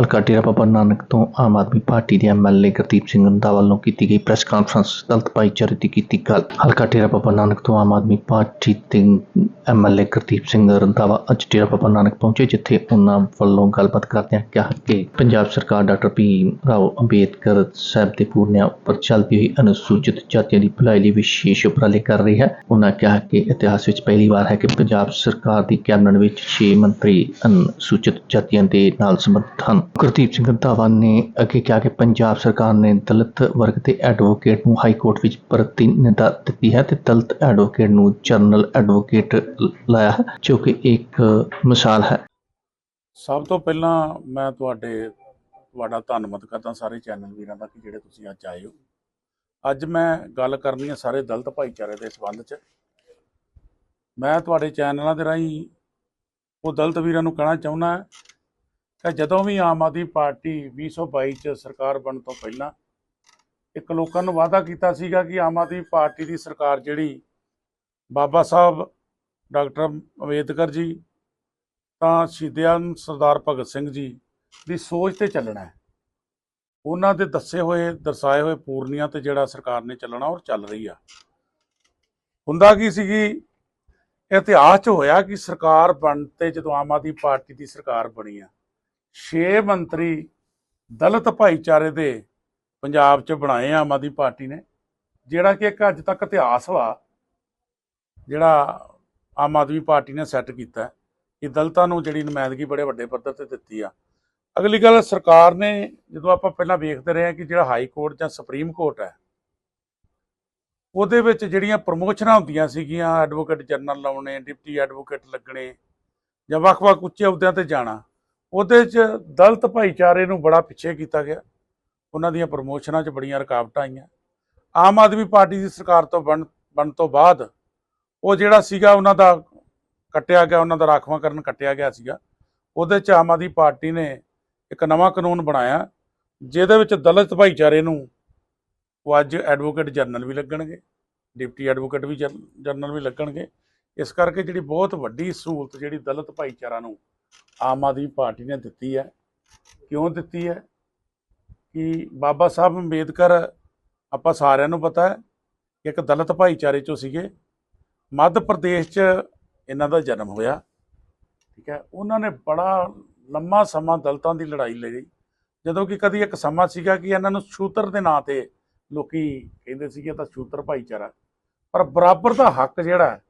ਹਲਕਾ ਡੇਰਾ ਬਾਬਾ ਨਾਨਕ ਤੋਂ ਆਮ ਆਦਮੀ ਪਾਰਟੀ ਦੇ ਐਮਐਲਏ ਗੁਰਦੀਪ ਸਿੰਘ ਰੰਧਾਵਾ ਵੱਲੋਂ ਕੀਤੀ ਗਈ ਪ੍ਰੈਸ ਕਾਨਫਰੰਸ ਦਲਤ ਭਾਈਚਾਰੇ ਦੀ ਕੀਤੀ ਗੱਲ। ਹਲਕਾ ਡੇਰਾ ਬਾਬਾ ਨਾਨਕ ਤੋਂ ਆਮ ਆਦਮੀ ਪਾਰਟੀ ਦੇ ਐਮਐਲਏ ਗੁਰਦੀਪ ਸਿੰਘ ਰੰਧਾਵਾ ਅੱਜ ਡੇਰਾ ਬਾਬਾ ਨਾਨਕ ਪਹੁੰਚੇ, ਜਿੱਥੇ ਉਹਨਾਂ ਵੱਲੋਂ ਗੱਲਬਾਤ ਕਰਦਿਆਂ ਕਿਹਾ ਕਿ ਪੰਜਾਬ ਸਰਕਾਰ ਡਾਕਟਰ ਭੀਮ ਰਾਓ ਅੰਬੇਦਕਰ ਸਾਹਿਬ ਦੇ ਪੂਰਨਿਆਂ ਉੱਪਰ ਚੱਲਦੀ ਹੋਈ ਅਨੁਸੂਚਿਤ ਜਾਤੀਆਂ ਦੀ ਭਲਾਈ ਲਈ ਵਿਸ਼ੇਸ਼ ਉਪਰਾਲੇ ਕਰ ਰਹੀ ਹੈ। ਉਹਨਾਂ ਕਿਹਾ ਕਿ ਇਤਿਹਾਸ ਵਿੱਚ ਪਹਿਲੀ ਵਾਰ ਹੈ ਕਿ ਪੰਜਾਬ ਸਰਕਾਰ ਦੀ ਕੈਬਨਿਟ ਵਿੱਚ 6 ਮੰਤਰੀ ਅਨੁਸੂਚਿਤ ਜਾਤੀਆਂ ਦੇ ਨਾਲ ਸੰਬੰਧਿਤ ਹਨ। ਗੁਰਦੀਪ ਸਿੰਘ ਰੰਧਾਵਾ ਨੇ ਅੱਗੇ ਕਿਹਾ ਕਿ ਪੰਜਾਬ ਸਰਕਾਰ ਨੇ ਦਲਿਤ ਵਰਗ ਦੇ ਐਡਵੋਕੇਟ ਨੂੰ ਹਾਈ ਕੋਰਟ ਵਿੱਚ ਪ੍ਰਤੀਨਿਧਤਾ ਦਿੱਤੀ ਹੈ ਤੇ ਦਲਿਤ ਐਡਵੋਕੇਟ ਨੂੰ ਜਨਰਲ ਐਡਵੋਕੇਟ ਲਾਇਆ ਹੈ, ਜੋ ਕਿ ਇੱਕ ਮਿਸਾਲ ਹੈ। ਸਭ ਤੋਂ ਪਹਿਲਾਂ ਮੈਂ ਤੁਹਾਡੇ, ਤੁਹਾਡਾ ਧੰਨਵਾਦ ਕਰਦਾ ਸਾਰੇ ਚੈਨਲ ਵੀਰਾਂ ਦਾ ਕਿ ਜਿਹੜੇ ਤੁਸੀਂ ਅੱਜ ਆਏ ਹੋ। ਅੱਜ ਮੈਂ ਗੱਲ ਕਰਨੀ ਹੈ ਸਾਰੇ ਦਲਿਤ ਭਾਈਚਾਰੇ ਦੇ ਸੰਬੰਧ 'ਚ। ਮੈਂ ਤੁਹਾਡੇ ਚੈਨਲਾਂ ਦੇ ਰਾਹੀਂ ਉਹ ਦਲਿਤ ਵੀਰਾਂ ਨੂੰ ਕਹਿਣਾ ਚਾਹੁੰਦਾ ਤਾਂ ਜਦੋਂ ਵੀ ਆਮ ਆਦਮੀ ਪਾਰਟੀ 2022 'ਚ ਸਰਕਾਰ ਬਣਨ ਤੋਂ ਪਹਿਲਾਂ ਇੱਕ ਲੋਕਾਂ ਨੂੰ ਵਾਅਦਾ ਕੀਤਾ ਸੀਗਾ ਕਿ ਆਮ ਆਦਮੀ ਪਾਰਟੀ ਦੀ ਸਰਕਾਰ ਜਿਹੜੀ ਬਾਬਾ ਸਾਹਿਬ, ਡਾਕਟਰ ਅੰਬੇਦਕਰ ਜੀ, ਤਾਂ ਸ਼ਹੀਦਿਆਂ ਸਰਦਾਰ ਭਗਤ ਸਿੰਘ ਜੀ ਦੀ ਸੋਚ ਤੇ ਚੱਲਣਾ ਹੈ। ਉਹਨਾਂ ਦੇ ਦੱਸੇ ਹੋਏ, ਦਰਸਾਏ ਹੋਏ ਪੂਰਨੀਆਂ ਤੇ ਜਿਹੜਾ ਸਰਕਾਰ ਨੇ ਚੱਲਣਾ ਔਰ ਚੱਲ ਰਹੀ ਆ। ਹੁੰਦਾ ਕੀ ਸੀਗੀ ਇਤਿਹਾਸ 'ਚ ਹੋਇਆ ਕਿ ਸਰਕਾਰ ਬਣ ਤੇ ਜਦੋਂ ਆਮ ਆਦਮੀ ਪਾਰਟੀ ਦੀ ਸਰਕਾਰ ਬਣੀ ਆ 6 ਮੰਤਰੀ ਦਲਿਤ ਭਾਈਚਾਰੇ ਦੇ ਪੰਜਾਬ 'ਚ ਬਣਾਏ ਆਮ ਆਦਮੀ ਪਾਰਟੀ ਨੇ, ਜਿਹੜਾ ਕਿ ਇੱਕ ਅੱਜ ਤੱਕ ਇਤਿਹਾਸ ਵਾ ਜਿਹੜਾ ਆਮ ਆਦਮੀ ਪਾਰਟੀ ਨੇ ਸੈੱਟ ਕੀਤਾ ਕਿ ਦਲਤਾਂ ਨੂੰ ਜਿਹੜੀ ਨੁਮਾਇੰਦਗੀ ਬੜੇ ਵੱਡੇ ਪੱਧਰ ਤੇ ਦਿੱਤੀ ਆ। ਅਗਲੀ ਗੱਲ, ਸਰਕਾਰ ਨੇ ਜਦੋਂ ਆਪਾਂ ਪਹਿਲਾਂ ਵੇਖਦੇ ਰਹੇ ਹਾਂ ਕਿ ਜਿਹੜਾ ਹਾਈ ਕੋਰਟ ਜਾਂ ਸੁਪਰੀਮ ਕੋਰਟ ਹੈ, ਉਹਦੇ ਵਿੱਚ ਜਿਹੜੀਆਂ ਪ੍ਰਮੋਸ਼ਨਾਂ ਹੁੰਦੀਆਂ ਸੀਗੀਆਂ, ਐਡਵੋਕੇਟ ਜਨਰਲ ਲਾਉਣੇ, ਡਿਪਟੀ ਐਡਵੋਕੇਟ ਲੱਗਣੇ ਜਾਂ ਵੱਖ-ਵੱਖ ਉੱਚੇ ਅਹੁਦਿਆਂ ਤੇ ਜਾਣਾ ਉਹਦੇ 'ਚ ਦਲਤ ਭਾਈਚਾਰੇ ਨੂੰ ਬੜਾ ਪਿੱਛੇ ਕੀਤਾ ਗਿਆ। ਉਹਨਾਂ ਦੀਆਂ ਪ੍ਰਮੋਸ਼ਨਾਂ 'ਚ ਬੜੀਆਂ ਰੁਕਾਵਟਾਂ ਆਈਆਂ। ਆਮ ਆਦਮੀ ਪਾਰਟੀ ਦੀ ਸਰਕਾਰ ਤੋਂ ਬਣ ਬਣ ਤੋਂ ਬਾਅਦ ਉਹ ਜਿਹੜਾ ਸੀਗਾ ਉਹਨਾਂ ਦਾ ਕੱਟਿਆ ਗਿਆ, ਉਹਨਾਂ ਦਾ ਰਾਖਵਾਂਕਰਨ ਕੱਟਿਆ ਗਿਆ ਸੀਗਾ। ਉਹਦੇ 'ਚ ਆਮ ਆਦਮੀ ਪਾਰਟੀ ਨੇ ਇੱਕ ਨਵਾਂ ਕਾਨੂੰਨ ਬਣਾਇਆ, ਜਿਹਦੇ ਵਿੱਚ ਦਲਿਤ ਭਾਈਚਾਰੇ ਨੂੰ ਉਹ ਅੱਜ ਐਡਵੋਕੇਟ ਜਨਰਲ ਵੀ ਲੱਗਣਗੇ, ਡਿਪਟੀ ਐਡਵੋਕੇਟ ਵੀ ਜਨਰਲ ਵੀ ਲੱਗਣਗੇ। ਇਸ ਕਰਕੇ ਜਿਹੜੀ ਬਹੁਤ ਵੱਡੀ ਸਹੂਲਤ ਜਿਹੜੀ ਦਲਿਤ ਭਾਈਚਾਰਾ ਨੂੰ ਆਮ ਆਦਮੀ ਪਾਰਟੀ ਨੇ ਦਿੱਤੀ ਹੈ। ਕਿਉਂ ਦਿੱਤੀ ਹੈ? ਕਿ ਬਾਬਾ ਸਾਹਿਬ ਅੰਬੇਦਕਰ, ਆਪਾਂ ਸਾਰਿਆਂ ਨੂੰ ਪਤਾ ਹੈ ਕਿ ਇੱਕ ਦਲਿਤ ਭਾਈਚਾਰੇ ਚੋਂ ਸੀਗੇ। ਮੱਧ ਪ੍ਰਦੇਸ਼ 'ਚ ਇਹਨਾਂ ਦਾ ਜਨਮ ਹੋਇਆ। ਠੀਕ ਹੈ, ਉਹਨਾਂ ਨੇ ਬੜਾ ਲੰਮਾ ਸਮਾਂ ਦਲਤਾਂ ਦੀ ਲੜਾਈ ਲੜੀ ਜਦੋਂ ਕਿ ਕਦੀ ਇੱਕ ਸਮਾਂ ਸੀਗਾ ਕਿ ਇਹਨਾਂ ਨੂੰ ਸ਼ੂਤਰ ਦੇ ਨਾਂ ਤੇ ਲੋਕੀ ਕਹਿੰਦੇ ਸੀਗੇ ਤਾਂ ਸ਼ੂਤਰ ਭਾਈਚਾਰਾ। ਪਰ ਬਰਾਬਰ ਦਾ ਹੱਕ ਜਿਹੜਾ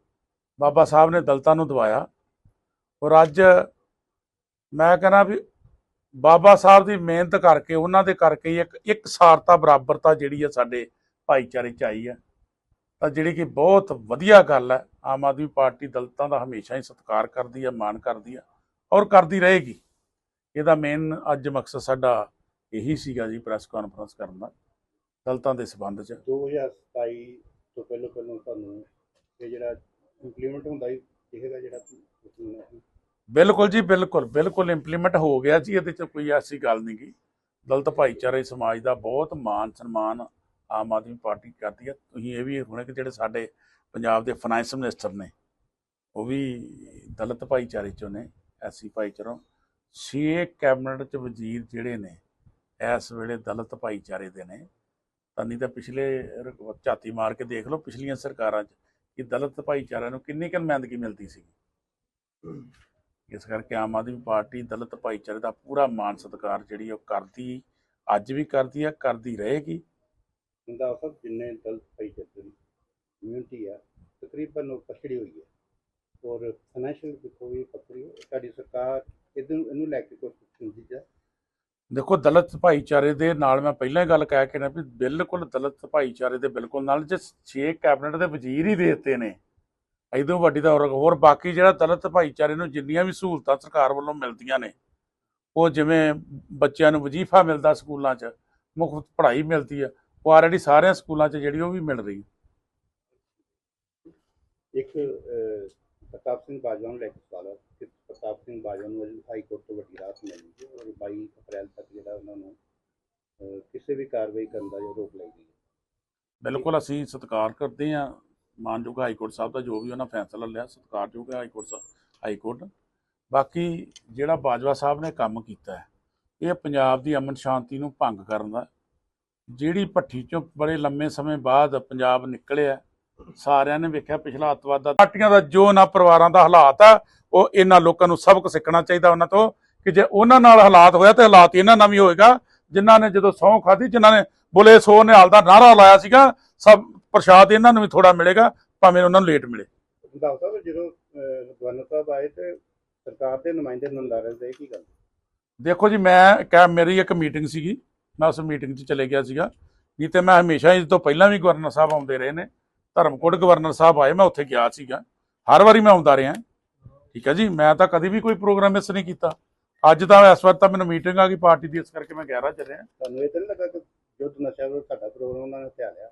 ਬਾਬਾ ਸਾਹਿਬ ਨੇ ਦਲਤਾਂ ਨੂੰ ਦਵਾਇਆ। ਔਰ ਅੱਜ ਮੈਂ ਕਹਿੰਦਾ ਵੀ ਬਾਬਾ ਸਾਹਿਬ ਦੀ ਮਿਹਨਤ ਕਰਕੇ, ਉਹਨਾਂ ਦੇ ਕਰਕੇ ਇੱਕ ਇੱਕ ਸਾਰਤਾ ਬਰਾਬਰਤਾ ਜਿਹੜੀ ਆ ਸਾਡੇ ਭਾਈਚਾਰੇ 'ਚ ਆਈ ਆ। ਤਾਂ ਜਿਹੜੀ ਕਿ ਬਹੁਤ ਵਧੀਆ ਗੱਲ ਹੈ ਆਮ ਆਦਮੀ ਪਾਰਟੀ ਦਲਤਾਂ ਦਾ ਹਮੇਸ਼ਾ ਹੀ ਸਤਿਕਾਰ ਕਰਦੀ ਆ, ਮਾਣ ਕਰਦੀ ਆ ਔਰ ਕਰਦੀ ਰਹੇਗੀ। ਇਹਦਾ ਮੇਨ ਅੱਜ ਮਕਸਦ ਸਾਡਾ ਇਹੀ ਸੀਗਾ ਜੀ ਪ੍ਰੈਸ ਕਾਨਫਰੰਸ ਕਰਨ ਦਾ, ਦਲਤਾਂ ਦੇ ਸਬੰਧ 'ਚ। 2027 ਤੋਂ ਪਹਿਲਾਂ ਪਹਿਲਾਂ ਤੁਹਾਨੂੰ ਇਹ ਜਿਹੜਾ ਇੰਪਲੀਮੈਂਟ ਹੁੰਦਾ ਹੀ ਇਹਦਾ ਜਿਹੜਾ ਬਿਲਕੁਲ ਜੀ, ਬਿਲਕੁਲ ਬਿਲਕੁਲ ਇੰਪਲੀਮੈਂਟ ਹੋ ਗਿਆ ਜੀ, ਇਹਦੇ 'ਚ ਕੋਈ ਐਸੀ ਗੱਲ ਨਹੀਂ ਗੀ। ਦਲਿਤ ਭਾਈਚਾਰੇ ਸਮਾਜ ਦਾ ਬਹੁਤ ਮਾਨ ਸਨਮਾਨ ਆਮ ਆਦਮੀ ਪਾਰਟੀ ਕਰਦੀ ਹੈ ਤੁਸੀਂ ਇਹ ਵੀ ਹੁਣੇ ਕਿ ਜਿਹੜੇ ਸਾਡੇ ਪੰਜਾਬ ਦੇ ਫਾਈਨੈਂਸ ਮਿਨਿਸਟਰ ਨੇ, ਉਹ ਵੀ ਦਲਿਤ ਭਾਈਚਾਰੇ ਚੋਂ ਨੇ, ਐਸੀ ਭਾਈਚਾਰੋਂ। ਛੇ ਕੈਬਨਿਟ ਚ ਵਜ਼ੀਰ ਜਿਹੜੇ ਨੇ, ਇਸ ਵੇਲੇ ਦਲਿਤ ਭਾਈਚਾਰੇ ਦੇ ਨੇ। ਤਾਂ ਨਹੀਂ ਤਾਂ ਪਿਛਲੇ ਝਾਤੀ ਮਾਰ ਕੇ ਦੇਖ ਲਓ, ਪਿਛਲੀਆਂ ਸਰਕਾਰਾਂ 'ਚ ਕਿ ਦਲਤ ਭਾਈਚਾਰਿਆਂ ਨੂੰ ਕਿੰਨੀ ਕੁ ਨੁਮਾਇੰਦਗੀ ਮਿਲਦੀ ਸੀ ਇਸ ਕਰਕੇ ਆਮ ਆਦਮੀ ਪਾਰਟੀ ਦਲਿਤ ਭਾਈਚਾਰੇ ਦਾ ਪੂਰਾ ਮਾਨ ਸਤਿਕਾਰ ਜਿਹੜੀ ਉਹ ਕਰਦੀ ਅੱਜ ਵੀ ਕਰਦੀ ਹੈ ਕਰਦੀ ਰਹੇਗੀ। ਹੁੰਦਾ ਸਭ ਜਿੰਨੇ ਦਲਿਤ ਭਾਈਚਾਰੇ ਦੀ ਕਮਿਊਨਿਟੀ ਆ ਤਕਰੀਬਨ ਉਹ ਪਛੜੀ ਹੋਈ ਹੈ ਔਰ ਫਾਈਨੈਂਸ਼ੀਅਲ ਦੇਖੋ ਵੀ ਪਛੜੀ ਹੈ ਸਾਡੀ ਸਰਕਾਰ ਇਹਨੂੰ ਇਹਨੂੰ ਲੈ ਕੇ ਕੁਝ ਹੁੰਦੀ ਜਾ। ਦੇਖੋ ਦਲਿਤ ਭਾਈਚਾਰੇ ਦੇ ਨਾਲ ਮੈਂ ਪਹਿਲਾਂ ਹੀ ਗੱਲ ਕਹਿ ਕੇ ਨਾ ਵੀ ਬਿਲਕੁਲ ਦਲਿਤ ਭਾਈਚਾਰੇ ਦੇ ਬਿਲਕੁਲ ਨਾਲ ਜੇ 6 ਕੈਬਨਿਟ ਦੇ ਵਜ਼ੀਰ ਹੀ ਦੇ ਦਿੱਤੇ ਨੇ ਇਦੋਂ ਵੱਡੀ ਤਾਂ ਹੋਰ ਬਾਕੀ ਜਿਹੜਾ ਦਲਿਤ ਭਾਈਚਾਰੇ ਨੂੰ ਜਿੰਨੀਆਂ ਵੀ ਸਹੂਲਤਾਂ ਸਰਕਾਰ ਵੱਲੋਂ ਮਿਲਦੀਆਂ ਨੇ ਉਹ ਜਿਵੇਂ ਬੱਚਿਆਂ ਨੂੰ ਵਜ਼ੀਫਾ ਮਿਲਦਾ ਸਕੂਲਾਂ 'ਚ ਮੁਫਤ ਪੜ੍ਹਾਈ ਮਿਲਦੀ ਆ ਉਹ ਆਲਰੇਡੀ ਸਾਰਿਆਂ ਸਕੂਲਾਂ 'ਚ ਜਿਹੜੀ ਉਹ ਵੀ ਮਿਲ ਰਹੀ ਇੱਕ ਪ੍ਰਤਾਪ ਸਿੰਘ ਬਾਜਵਾ ਨੂੰ ਲੈ ਕੇ ਸਵਾਲ ਹੈ ਕਿ ਪ੍ਰਤਾਪ ਸਿੰਘ ਬਾਜਵਾ ਨੂੰ ਅੱਜ ਹਾਈ ਕੋਰਟ ਤੋਂ ਵੱਡੀ ਰਾਹਤ ਮਿਲੀ ਹੈ ਔਰ 22 ਅਪ੍ਰੈਲ ਤੱਕ ਜਿਹੜਾ ਉਹਨਾਂ ਨੂੰ ਕਿਸੇ ਵੀ ਕਾਰਵਾਈ ਕਰਨ ਦਾ ਜੋ ਰੋਕ ਲਾਈ ਗਈ ਬਿਲਕੁਲ ਅਸੀਂ ਸਤਿਕਾਰ ਕਰਦੇ ਹਾਂ। ਮਾਨਯੋਗ ਹਾਈ ਕੋਰਟ ਸਾਹਿਬ ਦਾ ਜੋ ਵੀ ਉਹਨਾਂ ਫੈਸਲਾ ਲਿਆ, ਸਤਿਕਾਰਯੋਗ ਹਾਈ ਕੋਰਟ ਹਾਈ ਕੋਰਟ। ਬਾਕੀ ਜਿਹੜਾ ਬਾਜਵਾ ਸਾਹਿਬ ਨੇ ਕੰਮ ਕੀਤਾ ਹੈ, ਇਹ ਪੰਜਾਬ ਦੀ ਅਮਨ ਸ਼ਾਂਤੀ ਨੂੰ ਭੰਗ ਕਰਨ ਦਾ ਜਿਹੜੀ ਭੱਠੀ ਚੋਂ ਬੜੇ ਲੰਮੇ ਸਮੇਂ ਬਾਅਦ ਪੰਜਾਬ ਨਿਕਲਿਆ, ਸਾਰਿਆਂ ਨੇ ਵੇਖਿਆ ਪਿਛਲਾ ਅੱਤਵਾਦ ਦਾ। ਪਾਰਟੀਆਂ ਦਾ ਜੋ ਨਾ ਪਰਿਵਾਰਾਂ ਦਾ ਹਾਲਾਤ ਆ, ਉਹ ਇਹਨਾਂ ਲੋਕਾਂ ਨੂੰ ਸਬਕ ਸਿੱਖਣਾ ਚਾਹੀਦਾ ਉਹਨਾਂ ਤੋਂ, ਕਿ ਜੇ ਉਹਨਾਂ ਨਾਲ ਹਾਲਾਤ ਹੋਇਆ ਤੇ ਹਾਲਾਤ ਇਹਨਾਂ ਨਾਲ ਵੀ ਹੋਏਗਾ। ਜਿਨ੍ਹਾਂ ਨੇ ਜਦੋਂ ਸਹੁੰ ਖਾਧੀ, ਜਿਨ੍ਹਾਂ ਨੇ ਬੁਲੇ ਸੋ ਨਿਹਾਲ ਦਾ ਨਾਰਾ ਲਾਇਆ ਸੀਗਾ, ਸਭ ਪ੍ਰਸ਼ਾਦ ਇਹਨਾਂ ਨੂੰ ਵੀ ਥੋੜਾ ਮਿਲੇਗਾ ਭਾਵੇਂ ਉਹਨਾਂ ਨੂੰ ਲੇਟ ਮਿਲੇ। ਰੰਧਾਵਾ ਸਾਹਿਬ ਜਦੋਂ ਗਵਰਨਰ ਸਾਹਿਬ ਆਏ ਤੇ ਸਰਕਾਰ ਦੇ ਨੁਮਾਇੰਦੇ ਨੰਦਾਰੇ ਦੇ ਕੀ ਗੱਲ? ਦੇਖੋ ਜੀ ਮੈਂ ਕਹਿ ਮੇਰੀ ਇੱਕ ਮੀਟਿੰਗ ਸੀਗੀ ਮੈਂ ਉਸ ਮੀਟਿੰਗ 'ਚ ਚਲੇ ਗਿਆ ਸੀਗਾ ਨਹੀਂ ਤੇ ਮੈਂ ਹਮੇਸ਼ਾ ਇਸ ਤੋਂ ਪਹਿਲਾਂ ਵੀ ਗਵਰਨਰ ਸਾਹਿਬ ਆਉਂਦੇ ਰਹੇ ਨੇ। ਧਰਮਕੋਟ ਗਵਰਨਰ ਸਾਹਿਬ ਆਏ ਮੈਂ ਉੱਥੇ ਗਿਆ ਸੀਗਾ। ਹਰ ਵਾਰੀ ਮੈਂ ਆਉਂਦਾ ਰਿਹਾ। ਠੀਕ ਹੈ ਜੀ ਮੈਂ ਤਾਂ ਕਦੀ ਵੀ ਕੋਈ ਪ੍ਰੋਗਰਾਮ ਮਿਸ ਨਹੀਂ ਕੀਤਾ। ਅੱਜ ਤਾਂ ਇਸ ਵਾਰ ਤਾਂ ਮੈਨੂੰ ਮੀਟਿੰਗ ਆ ਗਈ ਪਾਰਟੀ ਦੀ ਇਸ ਕਰਕੇ ਮੈਂ 11 ਚ ਰਿਹਾ। ਤੁਹਾਨੂੰ ਇਹ ਤਾਂ ਨਹੀਂ ਲੱਗਾ ਕਿ ਯੁੱਧ ਨਸ਼ਾ ਵਿਰੁੱਧ ਸਾਡਾ ਪ੍ਰੋਗਰਾਮ ਉਹਨਾਂ ਨੇ ਹਥਿਆ ਲਿਆ?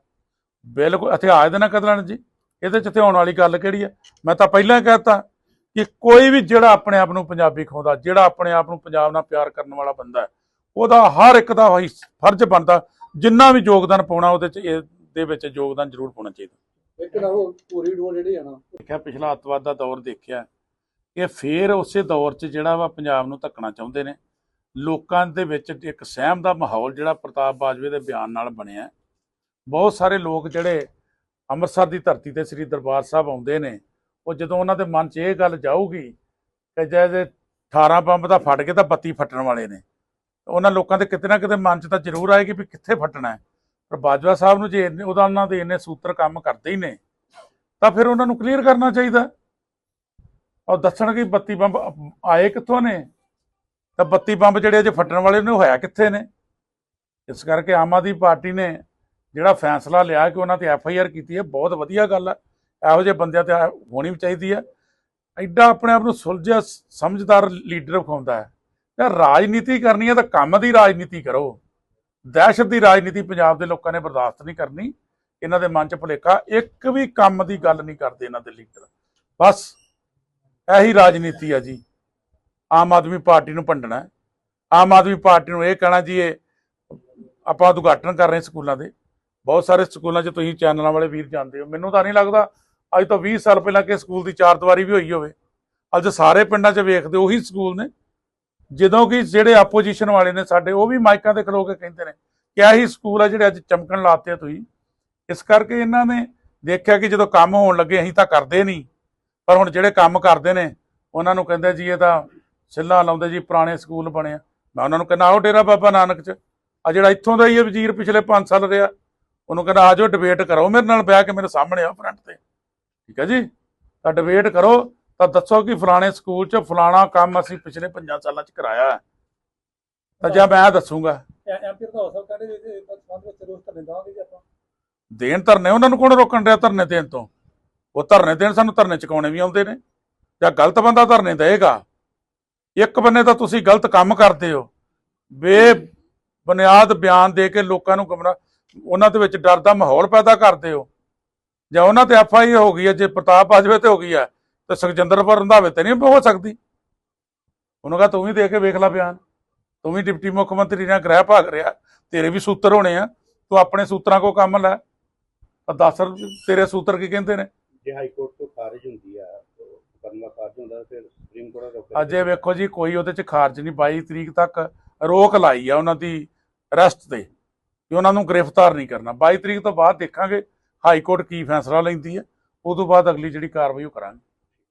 ਬਿਲਕੁਲ ਇਤਿਹਾਸ ਦੇ ਨਾਲ ਕਦਲਣ ਜੀ। ਇਹਦੇ ਚ ਧਿਆਉਣ ਵਾਲੀ ਗੱਲ ਕਿਹੜੀ ਹੈ ਮੈਂ ਤਾਂ ਪਹਿਲਾਂ ਕਹਿਤਾ ਕਿ ਕੋਈ ਵੀ ਜਿਹੜਾ ਆਪਣੇ ਆਪ ਨੂੰ ਪੰਜਾਬੀ ਖਾਉਂਦਾ ਜਿਹੜਾ ਆਪਣੇ ਆਪ ਨੂੰ ਪੰਜਾਬ ਨਾਲ ਪਿਆਰ ਕਰਨ ਵਾਲਾ ਬੰਦਾ ਹੈ ਉਹਦਾ ਹਰ ਇੱਕ ਦਾ ਉਹੀ ਫਰਜ਼ ਬਣਦਾ ਜਿੰਨਾ ਵੀ ਯੋਗਦਾਨ ਪਾਉਣਾ ਉਹਦੇ ਚ ਦੇ ਵਿੱਚ ਯੋਗਦਾਨ ਜ਼ਰੂਰ ਪਾਉਣਾ ਚਾਹੀਦਾ। ਇੱਕ ਨਾ ਉਹ ਪੂਰੀ ਡੋਰ ਜਿਹੜੀ ਆ ਨਾ। ਦੇਖਿਆ ਪਿਛਲਾ ਅੱਤਵਾਦ ਦਾ ਦੌਰ ਦੇਖਿਆ ਇਹ ਫੇਰ ਉਸੇ ਦੌਰ 'ਚ ਜਿਹੜਾ ਵਾ ਪੰਜਾਬ ਨੂੰ ਧੱਕਣਾ ਚਾਹੁੰਦੇ ਨੇ। ਲੋਕਾਂ ਦੇ ਵਿੱਚ ਇੱਕ ਸਹਿਮ ਦਾ ਮਾਹੌਲ ਜਿਹੜਾ ਪ੍ਰਤਾਪ ਬਾਜਵੇ ਦੇ ਬਿਆਨ ਨਾਲ ਬਣਿਆ। ਬਹੁਤ ਸਾਰੇ ਲੋਕ ਜਿਹੜੇ ਅੰਮ੍ਰਿਤਸਰ ਦੀ ਧਰਤੀ ਤੇ ਸ੍ਰੀ ਦਰਬਾਰ ਸਾਹਿਬ ਆਉਂਦੇ ਨੇ, ਉਹ ਜਦੋਂ ਉਹਨਾਂ ਦੇ ਮਨ 'ਚ ਇਹ ਗੱਲ ਜਾਊਗੀ ਕਿ ਜੇ 18 ਬੰਬ ਤਾਂ ਫਟ ਗਏ ਤਾਂ ਬੱਤੀ ਫਟਣ ਵਾਲੇ ਨੇ ਉਹਨਾਂ ਲੋਕਾਂ ਦੇ ਕਿਤੇ ਨਾ ਕਿਤੇ ਮਨ 'ਚ ਤਾਂ ਜ਼ਰੂਰ ਆਏਗੀ ਵੀ ਕਿੱਥੇ ਫਟਣਾ ਹੈ। ਪਰ ਬਾਜਵਾ ਸਾਹਿਬ ਨੂੰ ਜੇ ਇੰਨੇ- ਉਹਦਾ ਉਹਨਾਂ ਦੇ ਇੰਨੇ ਸੂਤਰ ਕੰਮ ਕਰਦੇ ਹੀ ਨੇ, ਤਾਂ ਫਿਰ ਉਹਨਾਂ ਨੂੰ ਕਲੀਅਰ ਕਰਨਾ ਚਾਹੀਦਾ। ਔਰ ਦੱਸਣਗੇ 32 ਬੰਬ ਆਏ ਕਿੱਥੋਂ ਨੇ? ਤਾਂ 32 ਬੰਬ ਜਿਹੜੇ ਅਜੇ ਫਟਣ ਵਾਲੇ ਨੇ, ਉਹ ਹੋਇਆ ਕਿੱਥੇ ਨੇ? ਇਸ ਕਰਕੇ ਆਮ ਆਦਮੀ ਪਾਰਟੀ ਨੇ ਜਿਹੜਾ ਫੈਸਲਾ ਲਿਆ ਕਿ ਉਹਨਾਂ ਤੇ ਐਫ ਆਈ ਆਰ ਕੀਤੀ ਹੈ, ਬਹੁਤ ਵਧੀਆ ਗੱਲ ਹੈ ਇਹੋ ਜਿਹੇ ਬੰਦਿਆਂ ਤੇ ਹੋਣੀ ਵੀ ਚਾਹੀਦੀ ਹੈ ਐਡਾ ਆਪਣੇ ਆਪ ਨੂੰ ਸੁਲਝਿਆ ਸਮਝਦਾਰ ਲੀਡਰ ਵਿਖਾਉਂਦਾ ਹੈ। ਯਾਰ ਰਾਜਨੀਤੀ ਕਰਨੀ ਹੈ ਤਾਂ ਕੰਮ ਦੀ ਰਾਜਨੀਤੀ ਕਰੋ। ਦਹਿਸ਼ਤ ਦੀ ਰਾਜਨੀਤੀ ਪੰਜਾਬ ਦੇ ਲੋਕਾਂ ਨੇ ਬਰਦਾਸ਼ਤ ਨਹੀਂ ਕਰਨੀ। ਇਹਨਾਂ ਦੇ ਮਨ 'ਚ ਭੁਲੇਖਾ, ਇੱਕ ਵੀ ਕੰਮ ਦੀ ਗੱਲ ਨਹੀਂ ਕਰਦੇ ਇਹਨਾਂ ਦੇ ਲੀਡਰ। ਬਸ ਇਹੀ ਰਾਜਨੀਤੀ ਆ ਜੀ। ਆਮ ਆਦਮੀ ਪਾਰਟੀ ਨੂੰ ਭੰਡਣਾ ਆਮ ਆਦਮੀ ਪਾਰਟੀ ਨੂੰ ਇਹ ਕਹਿਣਾ ਜੀ, ਇਹ ਆਪਾਂ ਉਦਘਾਟਨ ਕਰ ਰਹੇ ਸਕੂਲਾਂ ਦੇ। ਬਹੁਤ ਸਾਰੇ ਸਕੂਲਾਂ 'ਚ ਤੁਸੀਂ ਚੈਨਲਾਂ ਵਾਲੇ ਵੀਰ ਜਾਂਦੇ ਹੋ। ਮੈਨੂੰ ਤਾਂ ਨਹੀਂ ਲੱਗਦਾ ਅੱਜ ਤੋਂ 20 ਸਾਲ ਪਹਿਲਾਂ ਕਿ ਸਕੂਲ ਦੀ ਚਾਰ ਦੀਵਾਰੀ ਵੀ ਹੋਈ ਹੋਵੇ। ਅੱਜ ਸਾਰੇ ਪਿੰਡਾਂ 'ਚ ਵੇਖਦੇ ਉਹੀ ਸਕੂਲ ਨੇ। ਜਦੋਂ ਕਿ ਜਿਹੜੇ ਆਪੋਜੀਸ਼ਨ ਵਾਲੇ ਨੇ ਸਾਡੇ, ਉਹ ਵੀ ਮਾਈਕਾਂ ਤੇ ਖਲੋ ਕੇ ਕਹਿੰਦੇ ਨੇ ਕਿ ਆਹੀ ਸਕੂਲ ਆ ਜਿਹੜੇ ਅੱਜ ਚਮਕਣ ਲਾਤੇ ਆ ਤੁਸੀਂ। ਇਸ ਕਰਕੇ ਇਹਨਾਂ ਨੇ ਦੇਖਿਆ ਕਿ ਜਦੋਂ ਕੰਮ ਹੋਣ ਲੱਗੇ, ਅਸੀਂ ਤਾਂ ਕਰਦੇ ਨਹੀਂ। ਪਰ ਹੁਣ ਜਿਹੜੇ ਕੰਮ ਕਰਦੇ ਨੇ, ਉਹਨਾਂ ਨੂੰ ਕਹਿੰਦੇ ਜੀ, ਇਹ ਤਾਂ ਸਿੱਲਾ ਲਾਉਂਦੇ ਜੀ, ਪੁਰਾਣੇ ਸਕੂਲ ਬਣੇ ਆ। ਮੈਂ ਉਹਨਾਂ ਨੂੰ ਕਹਿੰਦਾ, ਆਓ ਡੇਰਾ ਬਾਬਾ ਨਾਨਕ ਚ। ਆ ਜਿਹੜਾ ਇੱਥੋਂ ਦਾ ਹੀ ਹੈ ਵਜ਼ੀਰ ਪਿਛਲੇ 5 ਸਾਲ ਰਿਹਾ। ਉਹਨੂੰ ਕਹਿੰਦਾ ਆਜੋ ਡਿਬੇਟ ਕਰੋ ਮੇਰੇ ਨਾਲ ਬਹਿ ਕੇ ਮੇਰੇ ਸਾਹਮਣੇ ਆ ਫਰੰਟ ਤੇ। ਠੀਕ ਹੈ ਜੀ? ਤਾਂ ਡਿਬੇਟ ਕਰੋ। ਤਾਂ ਦੱਸੋ ਕਿ ਫਲਾਣੇ ਸਕੂਲ ਚ ਫਲਾਣਾ ਕੰਮ ਅਸੀਂ ਪਿਛਲੇ 5 ਸਾਲਾਂ ਚ ਕਰਾਇਆ ਹੈ। ਤਾਂ ਜਾਂ ਮੈਂ ਦੱਸੂਗਾ। ਐਮਪੀ ਦਾ ਹੋ ਸਕਦਾ ਕਹਿੰਦੇ ਇਹਦੇ ਸੰਬੰਧ ਵਿੱਚ ਰੋਸ ਧਰਨੇ ਦੇਵਾਂਗੇ ਜੀ ਆਪਾਂ। ਦੇਣ ਧਰਨੇ? ਉਹਨਾਂ ਨੂੰ ਕੌਣ ਰੋਕਣ ਰਿਹਾ ਧਰਨੇ ਦੇਣ ਤੋਂ? ਉਹ ਧਰਨੇ ਦੇਣ ਸਾਨੂੰ ਧਰਨੇ ਚੁਕਾਉਣੇ ਵੀ ਆਉਂਦੇ ਨੇ। ਜਾਂ ਗਲਤ ਬੰਦਾ ਧਰਨੇ ਦੇਗਾ ਇੱਕ ਬੰਨੇ ਤਾਂ ਤੁਸੀਂ ਗਲਤ ਕੰਮ ਕਰਦੇ ਹੋ। ਬੇ ਬੁਨਿਆਦ ਬਿਆਨ ਦੇ ਕੇ ਲੋਕਾਂ ਨੂੰ ਗੁੰਮਰਾਹ ਉਹਨਾਂ ਦੇ ਵਿੱਚ ਡਰ ਦਾ ਮਾਹੌਲ ਪੈਦਾ ਕਰਦੇ ਹੋ। ਜਾਂ ਉਹਨਾਂ ਤੇ ਐਫ ਆਈ ਹੋ ਗਈ ਹੈ ਜੇ ਪ੍ਰਤਾਪ ਬਾਜਵੇ ਤੇ ਹੋ ਗਈ ਹੈ ਤੇ ਸੁਖਜਿੰਦਰ ਪਰ ਰੰਧਾਵੇ ਤੇ ਨਹੀਂ ਹੋ ਸਕਦੀ। ਉਹਨੂੰ ਕਹਾ ਤੂੰ ਵੀ ਦੇ ਕੇ ਵੇਖ ਲੈ ਬਿਆਨ। ਤੂੰ ਵੀ ਡਿਪਟੀ ਮੁੱਖ ਮੰਤਰੀ ਨਾਲ ਗ੍ਰਹਿ ਭਾਗ ਰਿਹਾ। ਤੇਰੇ ਵੀ ਸੂਤਰ ਹੋਣੇ ਆ। ਤੂੰ ਆਪਣੇ ਸੂਤਰਾਂ ਕੋ ਕੰਮ ਲੈ। ਤਾਂ ਦੱਸ ਤੇਰੇ ਸੂਤਰ ਕੀ ਕਹਿੰਦੇ ਨੇ? ਜੇ ਹਾਈ ਕੋਰਟ ਤੋਂ ਖਾਰਜ ਹੁੰਦੀ ਆ ਕਰਨਾ ਖਾਰਜ ਹੁੰਦਾ ਫਿਰ ਸੁਪਰੀਮ ਕੋਰਟ ਰੋਕ ਅਜੇ ਵੇਖੋ ਜੀ ਕੋਈ ਉਹਦੇ ਚ ਖਾਰਜ ਨਹੀਂ। 22 ਤਰੀਕ ਤੱਕ ਰੋਕ ਲਾਈ ਆ ਉਹਨਾਂ ਦੀ ਅਰੈਸਟ ਤੇ। ਕਿ ਉਹਨਾਂ ਨੂੰ ਗ੍ਰਿਫਤਾਰ ਨਹੀਂ ਕਰਨਾ। 22 ਤਰੀਕ ਤੋਂ ਬਾਅਦ ਦੇਖਾਂਗੇ ਹਾਈ ਕੋਰਟ ਕੀ ਫੈਸਲਾ ਲੈਂਦੀ ਹੈ। ਉਸ ਤੋਂ ਬਾਅਦ ਅਗਲੀ ਜਿਹੜੀ ਕਾਰਵਾਈ ਉਹ ਕਰਾਂਗੇ।